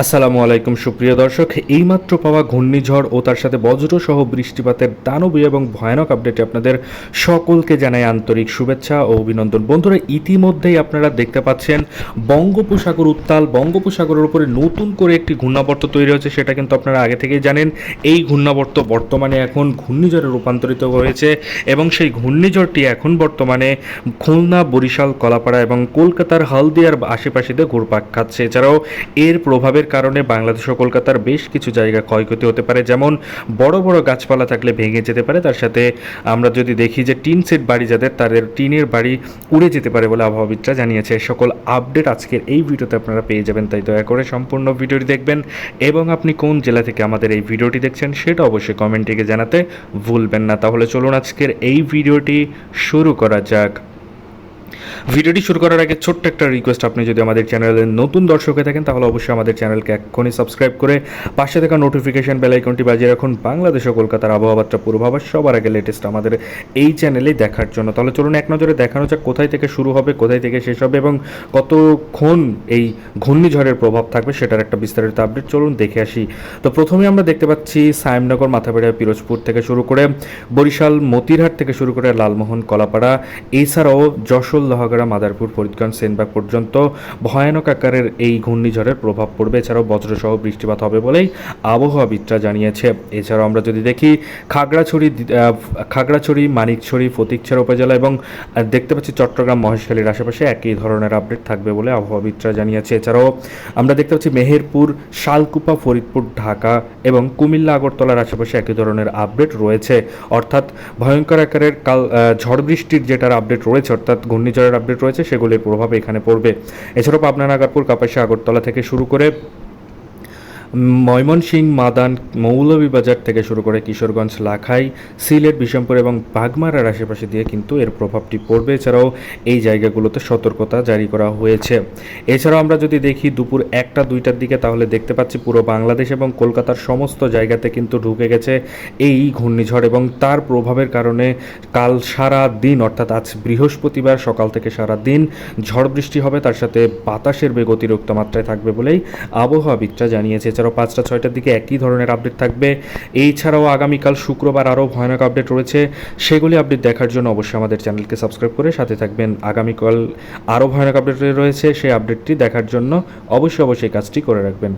আসসালামু আলাইকুম, সুপ্রিয় দর্শক। এইমাত্র পাওয়া ঘূর্ণিঝড় ও তার সাথে বজ্র সহ বৃষ্টিপাতের দানবীয় এবং ভয়ানক আপডেটে আপনাদের সকলকে জানাই আন্তরিক শুভেচ্ছা ও অভিনন্দন। বন্ধুরা, ইতিমধ্যেই আপনারা দেখতে পাচ্ছেন বঙ্গোপসাগর উত্তাল, বঙ্গোপসাগরের উপরে নতুন করে একটি ঘূর্ণাবর্ত তৈরি হয়েছে, সেটা কিন্তু আপনারা আগে থেকেই জানেন। এই ঘূর্ণাবর্ত বর্তমানে এখন ঘূর্ণিঝড়ে রূপান্তরিত হয়েছে এবং সেই ঘূর্ণিঝড়টি এখন বর্তমানে খুলনা, বরিশাল, কলাপাড়া এবং কলকাতার হলদিয়ার আশেপাশেতে ঘুরপাক খাচ্ছে। এছাড়াও এর প্রভাবের কারণে বাংলাদেশ ও কলকাতার বেশ কিছু জায়গা ক্ষয়ক্ষতি হতে পারে। যেমন বড় বড় গাছপালা থাকলে ভেঙে যেতে পারে। তার সাথে আমরা যদি দেখি যে টিন সেট বাড়ি যাদের, তাদের টিনের বাড়ি উড়ে যেতে পারে বলে আবহাওয়াবিদরা জানিয়েছে। সকল আপডেট আজকের এই ভিডিওতে আপনারা পেয়ে যাবেন। তাই দয়া করে সম্পূর্ণ ভিডিওটি দেখবেন এবং আপনি কোন জেলা থেকে আমাদের এই ভিডিওটি দেখছেন সেটা অবশ্যই কমেন্টে জানাতে ভুলবেন না। তাহলে চলুন আজকের এই ভিডিওটি শুরু করা যাক। ভিডিওটি শুরু করার আগে ছোট্ট একটা রিকোয়েস্ট আপনি যদি আমাদের চ্যানেলের নতুন দর্শক হয়ে থাকেন, তাহলে অবশ্যই আমাদের চ্যানেলকে এক্ষুনি সাবস্ক্রাইব করে পাশে থাকা নোটিফিকেশন বেল আইকনটি বাজিয়ে রাখুন। বাংলাদেশ ও কলকাতার আবহাওয়াটা পূর্বাভাস, সবার আগে লেটেস্ট আমাদের এই চ্যানেলেই দেখার জন্য। তাহলে চলুন এক নজরে দেখানো যাক কোথায় থেকে শুরু হবে, কোথায় থেকে শেষ হবে এবং কতক্ষণ এই ঘূর্ণিঝড়ের প্রভাব থাকবে সেটার একটা বিস্তারিত আপডেট চলুন দেখে আসি। তো প্রথমে আমরা দেখতে পাচ্ছি সায়েমনগর মাথাবেড়া পিরোজপুর থেকে শুরু করে বরিশাল, মতিরহাট থেকে শুরু করে লালমোহন, কলাপাড়া, এছাড়াও যশোর লোহাগড়া মাদারপুর ফরিদগঞ্জ সেনবাগ পর্যন্ত ভয়ানক আকারের এই ঘূর্ণিঝড়ের প্রভাব পড়বে। এছাড়াও বজ্রসহ বৃষ্টিপাত হবে বলেই আবহাওয়াবিদরা জানিয়েছে। এছাড়াও আমরা যদি দেখি, খাগড়াছড়ি খাগড়াছড়ি, মানিকছড়ি, ফতিকছড়া উপজেলা এবং দেখতে পাচ্ছি চট্টগ্রাম, মহেশখালীর আশেপাশে একই ধরনের আপডেট থাকবে বলে আবহাওয়াবিদরা জানিয়েছে। এছাড়াও আমরা দেখতে পাচ্ছি মেহেরপুর, শালকুপা, ফরিদপুর, ঢাকা এবং কুমিল্লা, আগরতলার আশেপাশে একই ধরনের আপডেট রয়েছে। অর্থাৎ ভয়ঙ্কর আকারের কাল ঝড় বৃষ্টির যেটার আপডেট রয়েছে, অর্থাৎ ঘূর্ণিঝড়ের আপডেট রয়েছে সেগুলির প্রভাব এখানে পড়বে। এছাড়াও পাবনা নাগারপুর কাপাসিয়া আগরতলা থেকে শুরু করে ময়মনসিংহ মাদান মৌলভীবাজার থেকে শুরু করে কিশোরগঞ্জ, লাখাই, সিলেট, বিশমপুর এবং বাগমারার আশেপাশে দিয়ে কিন্তু এর প্রভাবটি পড়বে। এছাড়াও এই জায়গাগুলোতে সতর্কতা জারি করা হয়েছে। এছাড়াও আমরা যদি দেখি দুপুর একটা, দুইটার দিকে তাহলে দেখতে পাচ্ছি পুরো বাংলাদেশ এবং কলকাতার সমস্ত জায়গাতে কিন্তু ঢুকে গেছে এই ঘূর্ণিঝড় এবং তার প্রভাবের কারণে কাল সারা দিন, অর্থাৎ আজ বৃহস্পতিবার সকাল থেকে সারা দিন ঝড় বৃষ্টি হবে। তার সাথে বাতাসের বেগ অতিরিক্ত মাত্রায় থাকবে বলেই আবহাওয়াবিদরা জানিয়েছে। এছাড়াও পাঁচটা ছয়টার দিকে একই ধরনের আপডেট থাকবে। এছাড়াও আগামীকাল শুক্রবার আরও ভয়ানক আপডেট রয়েছে। সেগুলি আপডেট দেখার জন্য অবশ্যই আমাদের চ্যানেলকে সাবস্ক্রাইব করে সাথে থাকবেন। আগামীকাল আরও ভয়ানক আপডেট রয়েছে, সেই আপডেটটি দেখার জন্য অবশ্যই অবশ্যই কাজটি করে রাখবেন।